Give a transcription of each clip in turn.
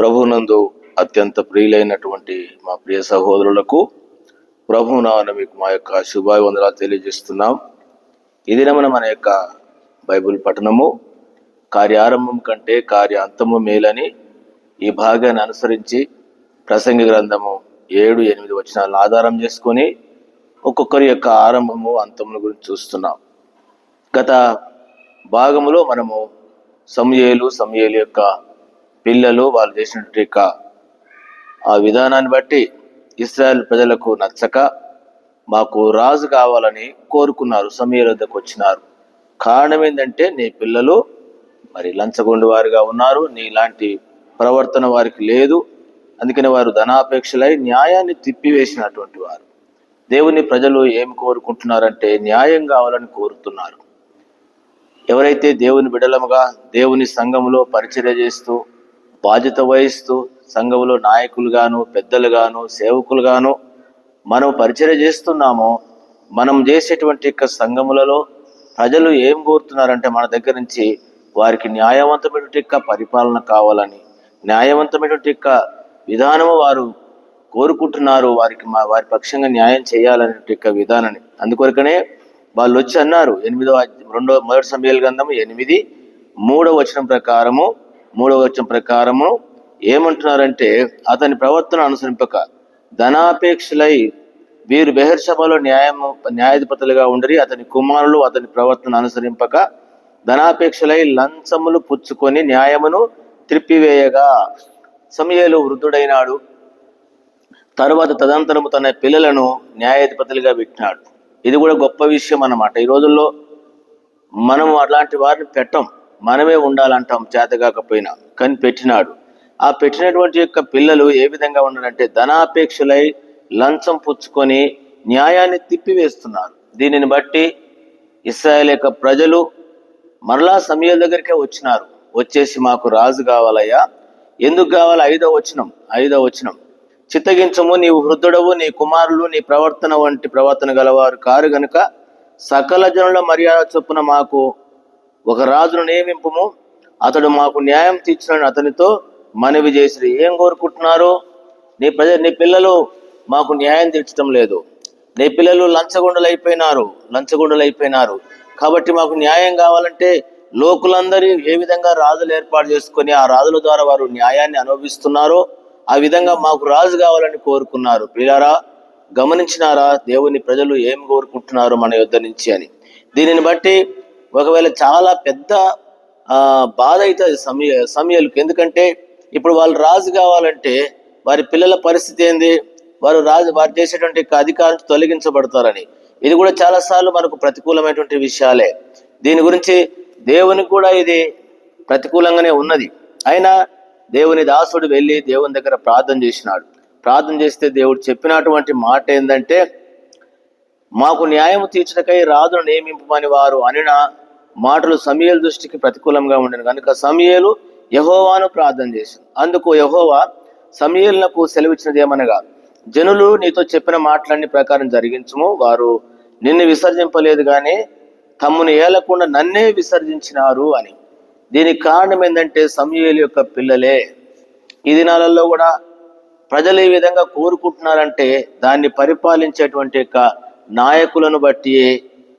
ప్రభునందు అత్యంత ప్రియులైనటువంటి మా ప్రియ సహోదరులకు ప్రభునామన మీకు మా యొక్క శుభాభివందనాలు తెలియజేస్తున్నాం. ఇది దినమున మన యొక్క బైబిల్ పఠనము కార్యారంభం కంటే కార్య అంతము మేలని ఈ భాగాన్ని అనుసరించి ప్రసంగి గ్రంథము ఏడు ఎనిమిది వచనాలను ఆధారం చేసుకొని ఒక్కొక్కరి యొక్క ఆరంభము అంతముల గురించి చూస్తున్నాం. గత భాగములో మనము సమయేలు సమయేలు యొక్క పిల్లలు వాళ్ళు చేసినటువంటి యొక్క ఆ విధానాన్ని బట్టి ఇస్రాయల్ ప్రజలకు నచ్చక మాకు రాజు కావాలని కోరుకున్నారు సమీర వద్దకు వచ్చినారు. కారణం ఏంటంటే నీ పిల్లలు మరి లంచగొండు వారిగా ఉన్నారు నీలాంటి ప్రవర్తన వారికి లేదు. అందుకని వారు ధనాపేక్షలై న్యాయాన్ని తిప్పివేసినటువంటి వారు. దేవుని ప్రజలు ఏమి కోరుకుంటున్నారంటే న్యాయం కావాలని కోరుతున్నారు. ఎవరైతే దేవుని బిడలముగా దేవుని సంఘములో పరిచర్య చేస్తూ బాధ్యత వహిస్తూ సంఘములో నాయకులుగాను పెద్దలుగాను సేవకులుగాను మనం పరిచయం చేస్తున్నామో. మనం చేసేటువంటి యొక్క సంఘములలో ప్రజలు ఏం కోరుతున్నారంటే మన దగ్గర నుంచి వారికి న్యాయవంతమైనటువంటి యొక్క పరిపాలన కావాలని న్యాయవంతమైనటువంటి యొక్క విధానము వారు కోరుకుంటున్నారు వారికి మా వారి పక్షంగా న్యాయం చేయాలనే యొక్క విధానాన్ని. అందుకొరకనే వాళ్ళు వచ్చి అన్నారు ఎనిమిదో రెండో మొదటి సమయాల గ్రంథము ఎనిమిది మూడవ వచనం ప్రకారము మూడవ వచ్చిన ప్రకారము ఏమంటున్నారంటే అతని ప్రవర్తన అనుసరింపక ధనాపేక్షలై వీరు బెహర్సభలో న్యాయము న్యాయాధిపతులుగా ఉండరి అతని కుమారులు అతని ప్రవర్తన అనుసరింపక ధనాపేక్షలై లంచములు పుచ్చుకొని న్యాయమును త్రిప్పివేయగా. సమయలు వృద్ధుడైనాడు. తరువాత తదనంతరము తన పిల్లలను న్యాయాధిపతులుగా పెట్టినాడు ఇది కూడా గొప్ప విషయం అన్నమాట ఈ రోజుల్లో మనం అలాంటి వారిని పెట్టం. మనమే ఉండాలంటాం చేతగాకపోయినా. కానీ పెట్టినాడు. ఆ పెట్టినటువంటి యొక్క పిల్లలు ఏ విధంగా ఉన్నారంటే ధనాపేక్షలై లంచం పుచ్చుకొని న్యాయాన్ని తిప్పివేస్తున్నారు. దీనిని బట్టి ఇస్రాయల్ యొక్క ప్రజలు మరలా సమయాల దగ్గరికే వచ్చినారు. వచ్చేసి మాకు రాజు కావాలయ్యా. ఎందుకు కావాలి? ఐదో వచనం ఐదో వచనం. చిత్తగించము నీవు వృద్ధుడవు నీ కుమారులు నీ ప్రవర్తన వంటి ప్రవర్తన గలవారు కారు గనుక సకల జనుల మర్యాద చొప్పున మాకు ఒక రాజును నియమింపము. అతడు మాకు న్యాయం తీర్చునని అతనితో మనవి చేసి ఏం కోరుకుంటున్నారు? నీ ప్రజ నీ పిల్లలు మాకు న్యాయం తీర్చడం లేదు. నీ పిల్లలు లంచగొండలు అయిపోయినారు లంచగొండలు అయిపోయినారు కాబట్టి మాకు న్యాయం కావాలంటే లోకులందరూ ఏ విధంగా రాజులు ఏర్పాటు చేసుకొని ఆ రాజుల ద్వారా వారు న్యాయాన్ని అనుభవిస్తున్నారో ఆ విధంగా మాకు రాజు కావాలని కోరుకున్నారు. పిల్లారా గమనించినారా? దేవుని ప్రజలు ఏం కోరుకుంటున్నారు మన యుద్ధ నుంచి అని. దీనిని బట్టి ఒకవేళ చాలా పెద్ద బాధ అవుతుంది సమయ సమయాలకు. ఎందుకంటే ఇప్పుడు వాళ్ళు రాజు కావాలంటే వారి పిల్లల పరిస్థితి ఏంది? వారు రాజు వారు చేసేటువంటి అధికారం అధికారులు తొలగించబడతారని. ఇది కూడా చాలాసార్లు మనకు ప్రతికూలమైనటువంటి విషయాలే. దీని గురించి దేవునికి కూడా ఇది ప్రతికూలంగానే ఉన్నది. అయినా దేవుని దాసుడు వెళ్ళి దేవుని దగ్గర ప్రార్థన చేసినాడు. ప్రార్థన చేస్తే దేవుడు చెప్పినటువంటి మాట ఏంటంటే మాకు న్యాయం తీర్చడకై రాజును నియమింపమని వారు అనిన మాటలు సమయలు దృష్టికి ప్రతికూలంగా ఉండను. కనుక సమయలు యహోవాను ప్రార్థన చేసింది అందుకు యహోవా సమయలకు సెలవిచ్చినది ఏమనగా జనులు నీతో చెప్పిన మాటలన్నీ ప్రకారం జరిగించము. వారు నిన్ను విసర్జింపలేదు కానీ తమ్మును ఏలకుండా నన్నే విసర్జించినారు అని. దీనికి కారణం ఏంటంటే సమయలు యొక్క పిల్లలే. ఈ దినాలలో కూడా ప్రజలు ఈ విధంగా కోరుకుంటున్నారంటే దాన్ని పరిపాలించేటువంటి యొక్క నాయకులను బట్టి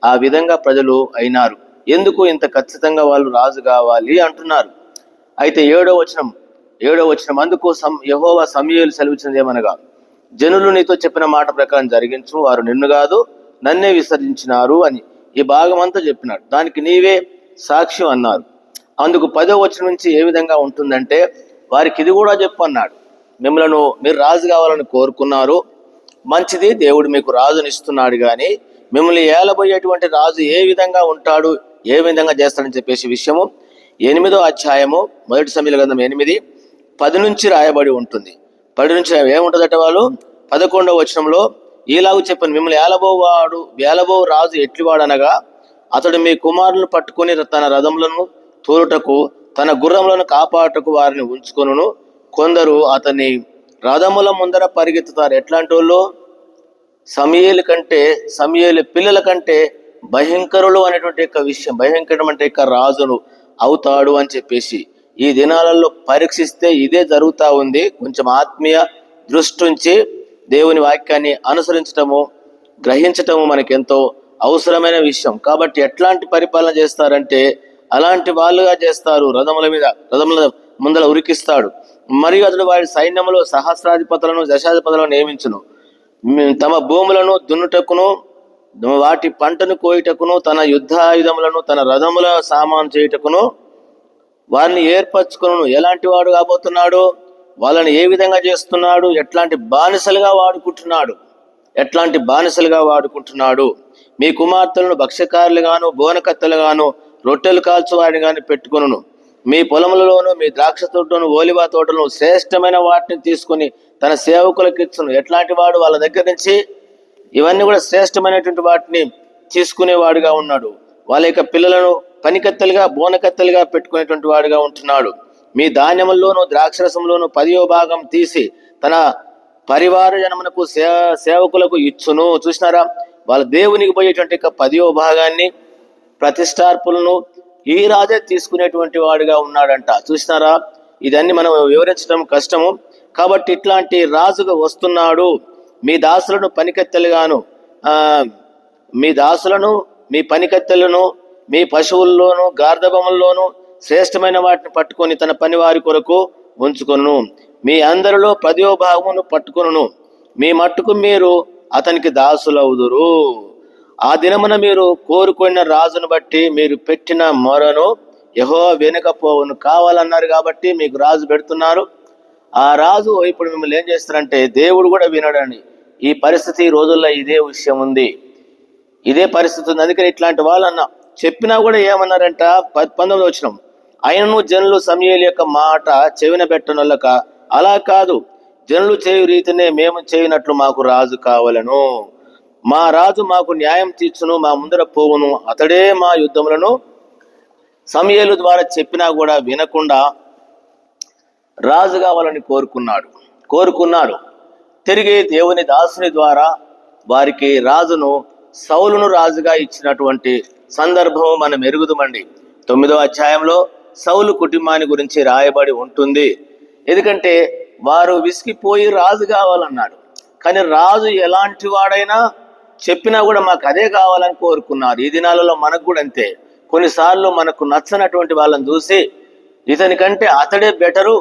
ఆ విధంగా ప్రజలు అయినారు. ఎందుకు ఇంత ఖచ్చితంగా వాళ్ళు రాజు కావాలి అంటున్నారు. అయితే ఏడో వచనం ఏడో వచనం అందుకు సం యహోవా సమయలు సెలవిచ్చినది ఏమనగా జనులు నీతో చెప్పిన మాట ప్రకారం జరిగించు వారు నిన్ను కాదు నన్నే విసర్జించినారు అని ఈ భాగం అంతా చెప్పినాడు. దానికి నీవే సాక్ష్యం అన్నారు. అందుకు పదో వచనం నుంచి ఏ విధంగా ఉంటుందంటే వారికి ఇది కూడా చెప్పు అన్నాడు. మిమ్మలను మీరు రాజు కావాలని కోరుకున్నారు మంచిది దేవుడు మీకు రాజునిస్తున్నాడు కానీ మిమ్మల్ని ఏలబోయేటువంటి రాజు ఏ విధంగా ఉంటాడు ఏ విధంగా చేస్తాడని చెప్పేసి విషయము ఎనిమిదో అధ్యాయము మొదటి సమయంలో గ్రంథం ఎనిమిది పది నుంచి రాయబడి ఉంటుంది. పది నుంచి ఏముంటుందట వాళ్ళు? పదకొండవ వచనంలో ఈలాగు చెప్పాను మిమ్మల్ని ఏలబోవాడు ఏలబో రాజు ఎట్లివాడనగా అతడు మీ కుమారులను పట్టుకొని తన రథములను తోలుటకు తన గుర్రములను కాపాడుటకు వారిని ఉంచుకొనును. కొందరు అతన్ని రథముల ముందర పరిగెత్తుతారు. ఎట్లాంటి వాళ్ళు సమయలు కంటే సమయలు పిల్లల కంటే భయంకరులు అనేటువంటి యొక్క విషయం భయంకరం అంటే యొక్క రాజును అవుతాడు అని చెప్పేసి ఈ దినాలలో పరీక్షిస్తే ఇదే జరుగుతూ ఉంది. కొంచెం ఆత్మీయ దృష్టి ఉంచి దేవుని వాక్యాన్ని అనుసరించటము గ్రహించటము మనకెంతో అవసరమైన విషయం. కాబట్టి ఎట్లాంటి పరిపాలన చేస్తారంటే అలాంటి వాళ్ళుగా చేస్తారు రథముల మీద రథముల ముందర ఉరికిస్తాడు. మరియు అతడు వారి సైన్యములో సహస్రాధిపతులను దశాధిపతులను నియమించును. తమ భూములను దున్నుటకును వాటి పంటను కోయుటకును తన యుద్ధాయుధములను తన రథముల సామాను చేయుటకును వారిని ఏర్పరచుకును ఎలాంటి వాడు కాబోతున్నాడు? వాళ్ళని ఏ విధంగా చేస్తున్నాడు? ఎట్లాంటి బానిసలుగా వాడుకుంటున్నాడు? ఎట్లాంటి బానిసలుగా వాడుకుంటున్నాడు? మీ కుమార్తెలను భక్ష్యకారులుగాను బోనకత్తెలుగాను రొట్టెలు కాల్చువారిని గాని పెట్టుకును మీ పొలములలోను మీ ద్రాక్ష తోటను ఓలివా తోటను శ్రేష్టమైన వాటిని తీసుకుని తన సేవకులకు ఇచ్చును. ఎట్లాంటి వాడు వాళ్ళ దగ్గర నుంచి? ఇవన్నీ కూడా శ్రేష్టమైనటువంటి వాటిని తీసుకునేవాడుగా ఉన్నాడు. వాళ్ళ యొక్క పిల్లలను పనికత్తెలుగా బోనకత్తెలుగా పెట్టుకునేటువంటి వాడుగా ఉంటున్నాడు. మీ ధాన్యముల్లోనూ ద్రాక్షరసంలోను పదియో భాగం తీసి తన పరివార జనమునకు సే సేవకులకు ఇచ్చును. చూసినారా? వాళ్ళ దేవునికి పోయేటువంటి యొక్క పదియో భాగాన్ని ప్రతిష్టార్పులను ఈ రాజే తీసుకునేటువంటి వాడుగా ఉన్నాడంట. చూసినారా? ఇదన్నీ మనం వివరించడం కష్టము. కాబట్టి ఇట్లాంటి రాజుగా వస్తున్నాడు. మీ దాసులను పనికత్తెలుగాను ఆ మీ దాసులను మీ పనికత్తెలను మీ పశువుల్లోను గార్ధబముల్లోను శ్రేష్టమైన వాటిని పట్టుకొని తన పని వారి కొరకు ఉంచుకొను మీ అందరిలో పదియో భాగమును పట్టుకొను మీ మట్టుకు మీరు అతనికి దాసులవుదురు. ఆ దినమున మీరు కోరుకున్న రాజును బట్టి మీరు పెట్టిన మొరను యహో వినకపోవును కావాలన్నారు కాబట్టి మీకు రాజు పెడుతున్నారు. ఆ రాజు ఇప్పుడు మిమ్మల్ని ఏం చేస్తారంటే దేవుడు కూడా వినడని ఈ పరిస్థితి రోజుల్లో ఇదే విషయం ఉంది. ఇదే పరిస్థితి ఉంది. అందుకని ఇట్లాంటి వాళ్ళన్న చెప్పినా కూడా ఏమన్నారంట? ప- పంతొమ్మిది వచ్చిన ఆయనను జనులు సమయలు యొక్క మాట చెవిన పెట్టనులక అలా కాదు. జనులు చేయు రీతినే మేము చేయనట్లు మాకు రాజు కావలను. మా రాజు మాకు న్యాయం తీర్చును మా ముందర పోవును. అతడే మా యుద్ధములను సమయలు ద్వారా చెప్పినా కూడా వినకుండా రాజు కావాలని కోరుకున్నాడు. కోరుకున్నాడు. తిరిగి దేవుని దాసుని ద్వారా వారికి రాజును సౌలును రాజుగా ఇచ్చినటువంటి సందర్భం మనం ఎరుగుదమండి. తొమ్మిదో అధ్యాయంలో సౌలు కుటుంబాన్ని గురించి రాయబడి ఉంటుంది. ఎందుకంటే వారు విసిగిపోయి రాజు కావాలన్నాడు. కానీ రాజు ఎలాంటి వాడైనా చెప్పినా కూడా మాకు అదే కావాలని కోరుకున్నారు. ఈ దినాలలో మనకు కూడా అంతే. కొన్నిసార్లు మనకు నచ్చనటువంటి వాళ్ళని చూసి ఇతని కంటే అతడే బెటరు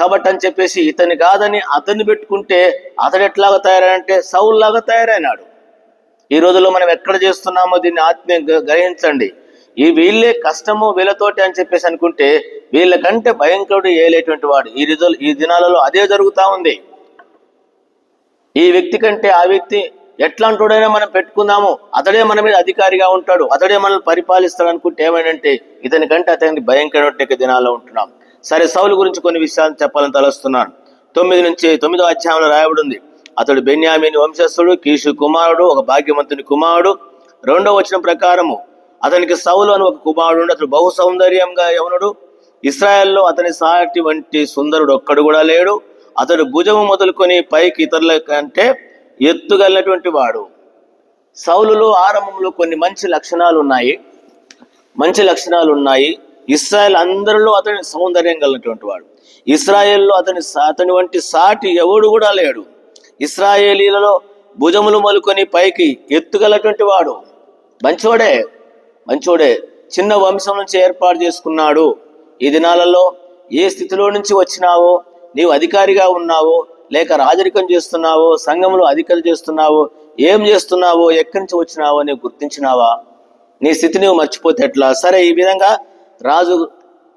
కాబట్టి అని చెప్పేసి ఇతని కాదని అతన్ని పెట్టుకుంటే అతడు ఎట్లాగా తయారంటే సౌల్లాగా తయారైనాడు. ఈ రోజుల్లో మనం ఎక్కడ చేస్తున్నామో దీన్ని ఆత్మీయ గ్రహించండి. ఈ వీళ్ళే కష్టము వీళ్ళతోటి అని చెప్పేసి అనుకుంటే వీళ్ళకంటే భయంకరుడు ఏలేటువంటి వాడు. ఈ రోజు ఈ దినాలలో అదే జరుగుతా ఉంది. ఈ వ్యక్తి కంటే ఆ వ్యక్తి ఎట్లాంటోడైనా మనం పెట్టుకుందాము. అతడే మన మీద అధికారిగా ఉంటాడు. అతడే మనల్ని పరిపాలిస్తాడు అనుకుంటే ఏమైనంటే ఇతని కంటే అతనికి భయంకరమైన దినాల్లో ఉంటున్నాం. సరే సౌలు గురించి కొన్ని విషయాలు చెప్పాలని తలస్తున్నాను. తొమ్మిది నుంచి తొమ్మిదో అధ్యాయంలో రాయబడి ఉంది అతడు బెన్యామిని వంశస్థుడు కీషు కుమారుడు ఒక భాగ్యవంతుని కుమారుడు. రెండో వచ్చిన ప్రకారము అతనికి సౌలు అని ఒక కుమారుడు అతడు బహు సౌందర్యంగా యవనుడు. ఇస్రాయెల్లో అతని సాటి వంటి సుందరుడు ఒక్కడు కూడా లేడు. అతడు భుజము మొదలుకొని పైకి ఇతరుల కంటే ఎత్తుగలిగినటువంటి వాడు. సౌలులో ఆరంభంలో కొన్ని మంచి లక్షణాలు ఉన్నాయి మంచి లక్షణాలు ఉన్నాయి ఇస్రాయల్ అందరిలో అతని సౌందర్యం కలిగినటువంటి వాడు. ఇస్రాయేల్లో అతని అతని వంటి సాటి ఎవడు కూడా లేడు. ఇస్రాయేలీలలో భుజములు మలుకొని పైకి ఎత్తుగలటువంటి వాడు మంచోడే మంచోడే. చిన్న వంశం నుంచి ఏర్పాటు చేసుకున్నాడు. ఈ దినాలలో ఏ స్థితిలో నుంచి వచ్చినావో నీవు అధికారిగా ఉన్నావో లేక రాజరికం చేస్తున్నావో సంఘంలో అధికారులు చేస్తున్నావో ఏం చేస్తున్నావో ఎక్కడి నుంచి వచ్చినావో నీవు గుర్తించినావా? నీ స్థితి నువ్వు మర్చిపోతే ఎట్లా? సరే ఈ విధంగా రాజు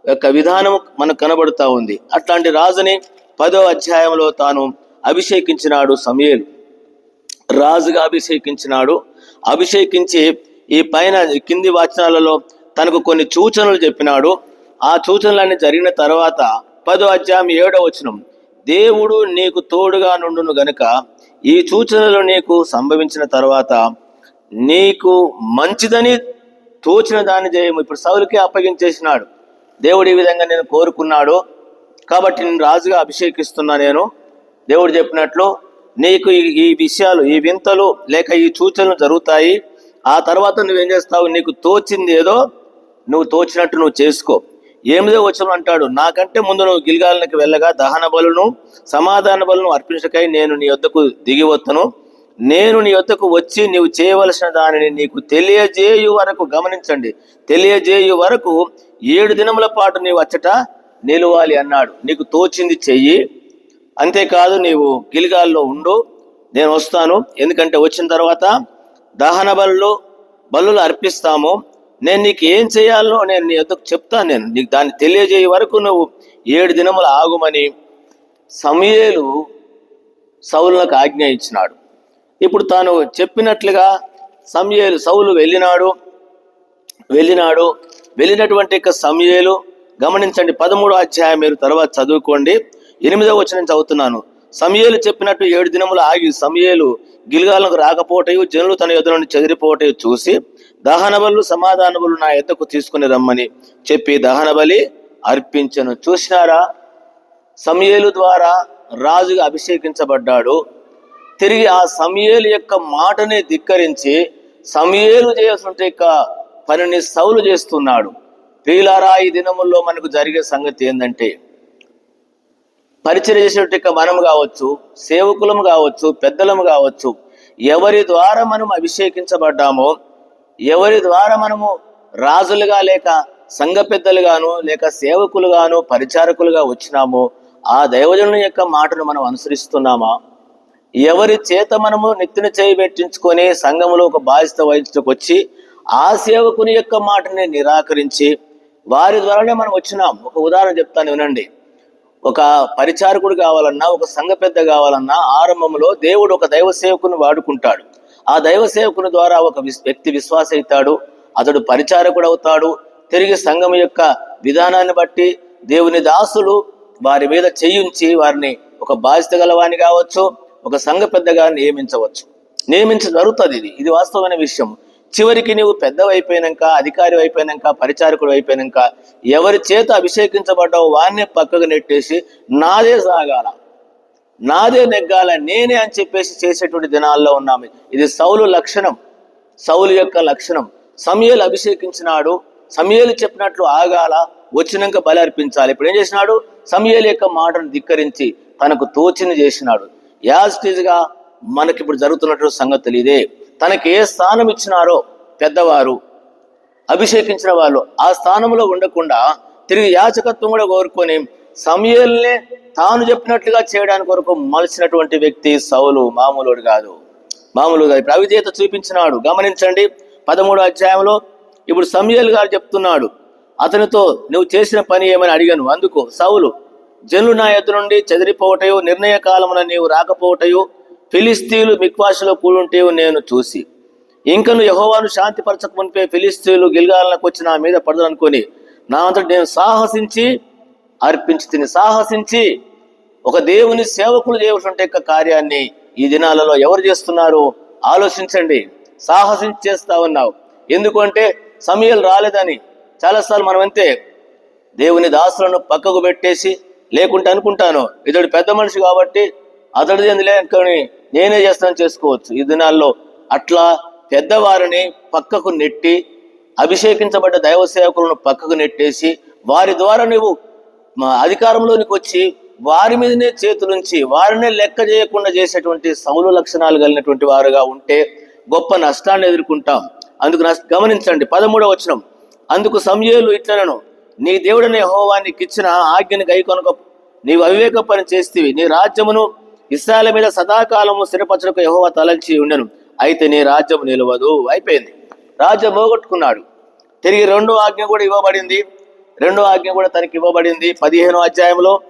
యొక్క విధానం మనకు కనబడుతూ ఉంది. అట్లాంటి రాజుని పదో అధ్యాయంలో తాను అభిషేకించినాడు సమయేలు. రాజుగా అభిషేకించినాడు. అభిషేకించి ఈ పైన కింది వాచనాలలో తనకు కొన్ని సూచనలు చెప్పినాడు. ఆ సూచనలన్నీ జరిగిన తర్వాత పదో అధ్యాయం ఏడో వచనం. దేవుడు నీకు తోడుగా నుండును గనుక ఈ సూచనలు నీకు సంభవించిన తర్వాత నీకు మంచిదని తోచిన దాన్ని చేయము. ఇప్పుడు సౌలుకి అప్పగించేసినాడు. దేవుడు ఈ విధంగా నేను కోరుకున్నాడు. కాబట్టి నేను రాజుగా అభిషేకిస్తున్నా నేను. దేవుడు చెప్పినట్లు నీకు ఈ- ఈ విషయాలు ఈ వింతలు లేక ఈ సూచనలు జరుగుతాయి. ఆ తర్వాత నువ్వేం చేస్తావు? నీకు తోచింది ఏదో నువ్వు తోచినట్టు నువ్వు చేసుకో. ఎనిమిదో వచనం అంటాడు నాకంటే ముందు నువ్వు గిల్గాలకి వెళ్ళగా దహన బలును సమాధాన బలును అర్పించకై నేను నీ వద్దకు దిగి వత్తను. నేను నీ వద్దకు వచ్చి నీవు చేయవలసిన దానిని నీకు తెలియజేయు వరకు గమనించండి. తెలియజేయు వరకు ఏడు దినముల పాటు నీవు అచ్చట నిలవాలి అన్నాడు. నీకు తోచింది చెయ్యి. అంతేకాదు నీవు గిలిగాల్లో ఉండు. నేను వస్తాను. ఎందుకంటే వచ్చిన తర్వాత దహన బలులు బలులు అర్పిస్తాము. నేను నీకు ఏం చేయాలో నేను నీ యొద్దకు చెప్తాను నేను. నీకు దాన్ని తెలియజేయ వరకు నువ్వు ఏడు దినములు ఆగుమని సమయలు సౌలులకు ఆజ్ఞ ఇచ్చినాడు. ఇప్పుడు తాను చెప్పినట్లుగా సమయలు సౌలు వెళ్ళినాడు వెళ్ళినాడు. వెళ్ళినటువంటి యొక్క సమయలు గమనించండి పదమూడో అధ్యాయం మీరు తర్వాత చదువుకోండి. ఎనిమిదవ వచ్చిన చదువుతున్నాను. సమయలు చెప్పినట్టు ఏడు దినములు ఆగి సమయలు గిల్గాలకు రాకపోటయు జనులు తన ఎదురు నుండి చెదిరిపోవటయు చూసి దహన బలు సమాధాన బలు నా ఎద్దకు తీసుకుని రమ్మని చెప్పి దహన బలి అర్పించను. చూసినారా? సమయలు ద్వారా రాజుగా అభిషేకించబడ్డాడు. తిరిగి ఆ సమయలు యొక్క మాటని ధిక్కరించి సమయలు చేయాల్సిన యొక్క పనిని సౌలు చేస్తున్నాడు. ప్రియులారా ఈ దినముల్లో మనకు జరిగే సంగతి ఏంటంటే పరిచయం చేసేట మనం కావచ్చు సేవకులం కావచ్చు పెద్దలం కావచ్చు ఎవరి ద్వారా మనం అభిషేకించబడ్డామో ఎవరి ద్వారా మనము రాజులుగా లేక సంఘ పెద్దలుగాను లేక సేవకులుగాను పరిచారకులుగా వచ్చినామో ఆ దైవజనుని యొక్క మాటను మనం అనుసరిస్తున్నామా? ఎవరి చేత మనము నెత్తిన చేయి పెట్టించుకొని సంఘములో ఒక బాధ్యత వహించుకు వచ్చి ఆ సేవకుని యొక్క మాటని నిరాకరించి వారి ద్వారానే మనం వచ్చినాం. ఒక ఉదాహరణ చెప్తాను వినండి. ఒక పరిచారకుడు కావాలన్నా ఒక సంఘ పెద్ద కావాలన్నా ఆరంభంలో దేవుడు ఒక దైవ సేవకుని వాడుకుంటాడు. ఆ దైవ సేవకుని ద్వారా ఒక వ్యక్తి విశ్వాస అవుతాడు అతడు పరిచారకుడు అవుతాడు తిరిగి సంఘం యొక్క విధానాన్ని బట్టి దేవుని దాసులు వారి మీద చేయించి వారిని ఒక బాధ్యత గలవాణి కావచ్చు ఒక సంఘ పెద్దగా నియమించవచ్చు. నియమించ జరుగుతుంది ఇది. ఇది వాస్తవమైన విషయం. చివరికి నీవు పెద్దవైపోయినాక అధికారి అయిపోయినాక పరిచారకుడు అయిపోయినాక ఎవరి చేత అభిషేకించబడ్డావు వారిని పక్కకు నెట్టేసి నాదే సాగాల. నాదే నెగ్గాల నేనే అని చెప్పేసి చేసేటువంటి దినాల్లో ఉన్నాము. ఇది సౌలు లక్షణం. సౌలు యొక్క లక్షణం. సమయలు అభిషేకించినాడు. సమయలు చెప్పినట్లు ఆగాల వచ్చినాక బలి అర్పించాలి ఇప్పుడు ఏం చేసినాడు? సమయలు యొక్క మాటను ధిక్కరించి తనకు తోచింది చేసినాడు. యాజ్గా మనకి ఇప్పుడు జరుగుతున్నటువంటి సంగతులు ఇదే తనకి ఏ స్థానం ఇచ్చినారో పెద్దవారు అభిషేకించిన వాళ్ళు ఆ స్థానంలో ఉండకుండా తిరిగి యాచకత్వం కూడా కోరుకొని సమయల్నే తాను చెప్పినట్లుగా చేయడానికి కొరకు మలిచినటువంటి వ్యక్తి సౌలు మామూలుడు కాదు. మామూలుగా ఇప్పుడు అవిధేయత చూపించినాడు. గమనించండి పదమూడు అధ్యాయంలో ఇప్పుడు సమయల్ గారు చెప్తున్నాడు అతనితో నువ్వు చేసిన పని ఏమని అడిగాను. అందుకు సౌలు జనులు నా ఎదురు నుండి చెదిరిపోవటయో నిర్ణయ కాలమున నీవు రాకపోవటయో ఫిలిస్తీన్లు మిక్వాసులో కూడుంటేయో నేను చూసి ఇంకను యహోవాను శాంతిపరచక మునిపే ఫిలిస్తీన్లు గిల్గాలకు వచ్చి నా మీద పడదనుకొని నా అంతటి నేను సాహసించి అర్పించి తిని సాహసించి ఒక దేవుని సేవకులు చేయవలసిన యొక్క కార్యాన్ని ఈ దినాలలో ఎవరు చేస్తున్నారు? ఆలోచించండి. సాహసించి చేస్తా ఉన్నావు. ఎందుకంటే సమయాలు రాలేదని చాలాసార్లు మనం అంతే దేవుని దాసులను పక్కకు పెట్టేసి లేకుంటే అనుకుంటాను. ఇతడు పెద్ద మనిషి కాబట్టి అతడిది ఏంది నేనే చేస్తాను చేసుకోవచ్చు. ఈ దినాల్లో అట్లా పెద్దవారిని పక్కకు నెట్టి అభిషేకించబడ్డ దైవ సేవకులను పక్కకు నెట్టేసి వారి ద్వారా నువ్వు అధికారంలోనికి వచ్చి వారి మీదనే చేతులుంచి వారినే లెక్క చేయకుండా చేసేటువంటి సౌలు లక్షణాలు కలిగినటువంటి వారుగా ఉంటే గొప్ప నష్టాన్ని ఎదుర్కొంటాం. అందుకు గమనించండి పదమూడవ వచనం. అందుకు సంజయులు ఇట్లనను నీ దేవుడనే హోవానికి ఇచ్చిన ఆజ్ఞని గైకొనక నీవు అవివేక పని చేస్తేవి. నీ రాజ్యమును ఇస్రాయల మీద సదాకాలము స్థిరపరచడానికి యహోవ తలంచి ఉండను. అయితే నీ రాజ్యం నిలవదు. అయిపోయింది. రాజ్యం పోగొట్టుకున్నాడు. తిరిగి రెండో ఆజ్ఞ కూడా ఇవ్వబడింది. రెండో ఆజ్ఞ కూడా తనకి ఇవ్వబడింది. పదిహేనో అధ్యాయంలో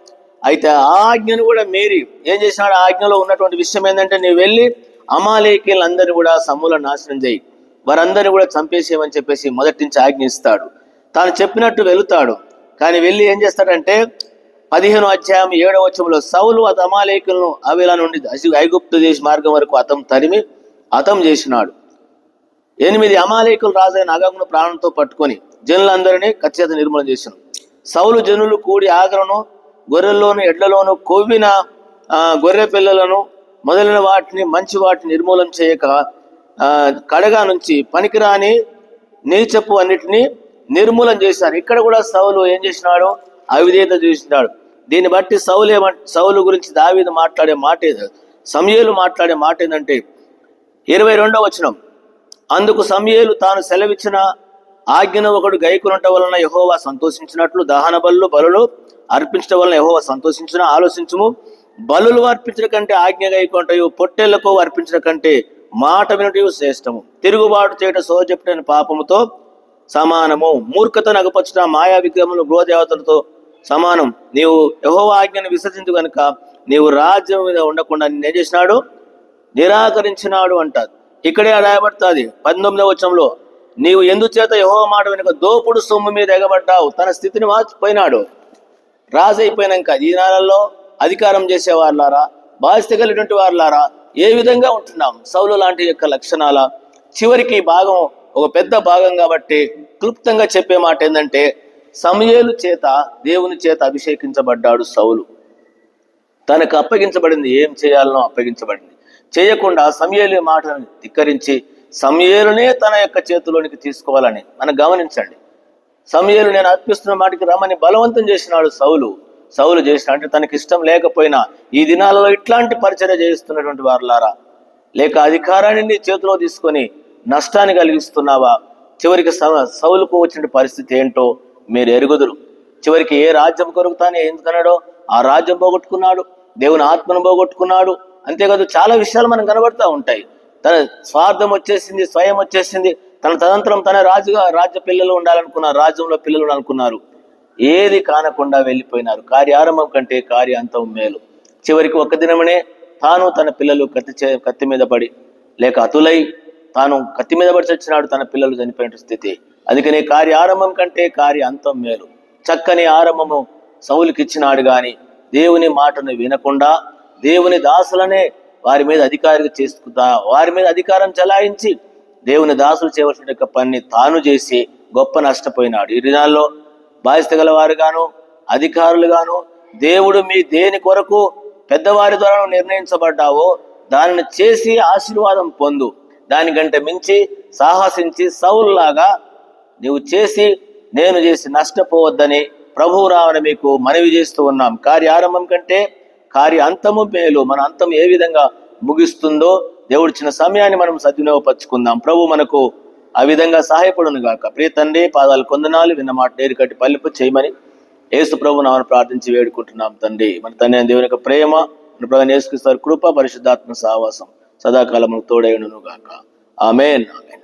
అయితే ఆ ఆజ్ఞను కూడా మీరి. ఏం చేసినాడు? ఆ ఆజ్ఞలో ఉన్నటువంటి విషయం ఏంటంటే నీవు వెళ్ళి అమాలేకీలందరినీ కూడా సమూల నాశనం చేయి. వారందరినీ కూడా చంపేసేయమని చెప్పేసి మొదటి నుంచి ఆజ్ఞ ఇస్తాడు. తాను చెప్పినట్టు వెళుతాడు. కానీ వెళ్ళి ఏం చేస్తాడంటే పదిహేను అధ్యాయం ఏడవ వచ్చంలో సౌలు అత అవిలా నుండి ఐగుప్తు దేశ మార్గం వరకు అతం తరిమి అతం చేసినాడు. ఎనిమిది అమాలేకులు రాజైన అగమును ప్రాణంతో పట్టుకొని జనులందరినీ ఖచ్చితంగా నిర్మూలన చేశాను. సౌలు జనులు కూడి ఆగ్రను గొర్రెల్లోను ఎడ్లలోను కొవ్విన గొర్రె పిల్లలను మొదలైన వాటిని మంచి వాటిని నిర్మూలన చేయక కడగా నుంచి పనికిరాని నీచపు అన్నిటినీ నిర్మూలన చేశారు ఇక్కడ కూడా సౌలు ఏం చేసినాడు? అవిధేయత చేసినాడు. దీన్ని బట్టి సౌలు ఏమ సౌలు గురించి దావీదు మాట్లాడే మాట ఏది? సమయలు మాట్లాడే మాట ఏంటంటే ఇరవై రెండో వచనం. అందుకు సమయలు తాను సెలవిచ్చిన ఆజ్ఞను ఒకడు గైకునట వలన యహోవా సంతోషించినట్లు దహన బలులు బలులు అర్పించడం వలన యహోవా సంతోషించిన. ఆలోచించము బలులు అర్పించడం కంటే ఆజ్ఞ గైకుంటయు పొట్టేళ్ళకు అర్పించడం కంటే మాట వినటయు శ్రేష్టము. తిరుగుబాటు చేయట సోజెప్పిన పాపముతో సమానము. మూర్ఖత నగపచ్చిన మాయా విగ్రహములు గృహదేవతలతో సమానం. నీవు యహోవా ఆజ్ఞను విసర్జించు కనుక నీవు రాజ్యం మీద ఉండకుండా నిన్నేం చేసినాడు? నిరాకరించినాడు అంటారు. ఇక్కడే రాయబడుతుంది. పంతొమ్మిదవ వచనంలో నీవు ఎందుచేత యహో మాట వెనుక దోపుడు సొమ్ము మీద ఎగబడ్డావు? తన స్థితిని మార్చిపోయినాడు. రాజైపోయినాక ఈ నెలల్లో అధికారం చేసే వాళ్ళారా బాధ్యత కలిగినటువంటి వాళ్ళారా ఏ విధంగా ఉంటున్నాం? సౌలు లాంటి యొక్క లక్షణాల చివరికి భాగం ఒక పెద్ద భాగం కాబట్టి క్లుప్తంగా చెప్పే మాట ఏంటంటే సమయలు చేత దేవుని చేత అభిషేకించబడ్డాడు సౌలు. తనకు అప్పగించబడింది ఏం చేయాలనో అప్పగించబడింది. చేయకుండా సమయలు మాటను ధిక్కరించి సమయలునే తన యొక్క చేతిలోనికి తీసుకోవాలని మనం గమనించండి. సమయలు నేను అర్పిస్తున్న మాటికి రమ్మని బలవంతం చేసినాడు సౌలు. సౌలు చేసిన అంటే తనకి ఇష్టం లేకపోయినా ఈ దినాలలో ఇట్లాంటి పరిచర్య చేయిస్తున్నటువంటి వారులారా. లేక అధికారాన్ని నీ చేతిలో తీసుకొని నష్టాన్ని కలిగిస్తున్నావా? చివరికి సౌలుకు వచ్చిన పరిస్థితి ఏంటో మీరు ఎరుగుదురు. చివరికి ఏ రాజ్యం కొరుకుతానే ఎందుకన్నాడో ఆ రాజ్యం పోగొట్టుకున్నాడు. దేవుని ఆత్మను పోగొట్టుకున్నాడు. అంతేకాదు చాలా విషయాలు మనం కనబడతా ఉంటాయి. తన స్వార్థం వచ్చేసింది స్వయం వచ్చేసింది తన తదంతరం తన రాజుగా రాజ్య పిల్లలు ఉండాలనుకున్నారు రాజ్యంలో పిల్లలు ఉండాలనుకున్నారు. ఏది కానకుండా వెళ్ళిపోయినారు. కార్యారంభం కంటే కార్యాంతం మేలు. చివరికి ఒక్క దినమనే తాను తన పిల్లలు కత్తి చే కత్తి మీద పడి లేక అతులై తాను కత్తి మీద పడి చచ్చినాడు తన పిల్లలు చనిపోయిన స్థితి. అందుకని కార్యారంభం కంటే కార్య అంతం మేలు. చక్కని ఆరంభము సౌలుకిచ్చినాడు గాని దేవుని మాటను వినకుండా దేవుని దాసులనే వారి మీద అధికారిగా చేసుకుంటా వారి మీద అధికారం చలాయించి దేవుని దాసులు చేయవలసిన యొక్క పని తాను చేసి గొప్ప నష్టపోయినాడు. ఈ దినాల్లో బాధ్యత గలవారుగాను అధికారులుగాను దేవుడు మీ దేని కొరకు పెద్దవారి ద్వారా నిర్ణయించబడ్డావో దానిని చేసి ఆశీర్వాదం పొందు. దానికంటే మించి సాహసించి సౌల్లాగా నీవు చేసి నేను చేసి నష్టపోవద్దని ప్రభువు రావని మీకు మనవి చేస్తూ ఉన్నాం. కార్యారంభం కంటే కార్య అంతము మేలు మన అంతం ఏ విధంగా ముగిస్తుందో దేవుడు ఇచ్చిన సమయాన్ని మనం సద్వినియోగపరచుకుందాం. ప్రభు మనకు ఆ విధంగా సహాయపడును గాక. ప్రియ తండ్రి పాదాలు కొందనాలు విన్న మాట నేరు కట్టి పల్లిపు చేయమని యేసు ప్రభు నామను ప్రార్థించి వేడుకుంటున్నాం తండ్రి. మన తండ్రి దేవుని యొక్క ప్రేమ మన ప్రభు యేసుక్రీస్తు కృప పరిశుద్ధాత్మ సహవాసం సదాకాలము తోడైనను గాక. Amen amen.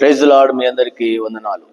ప్రైజ్ మీ అందరికీ వందనాలు.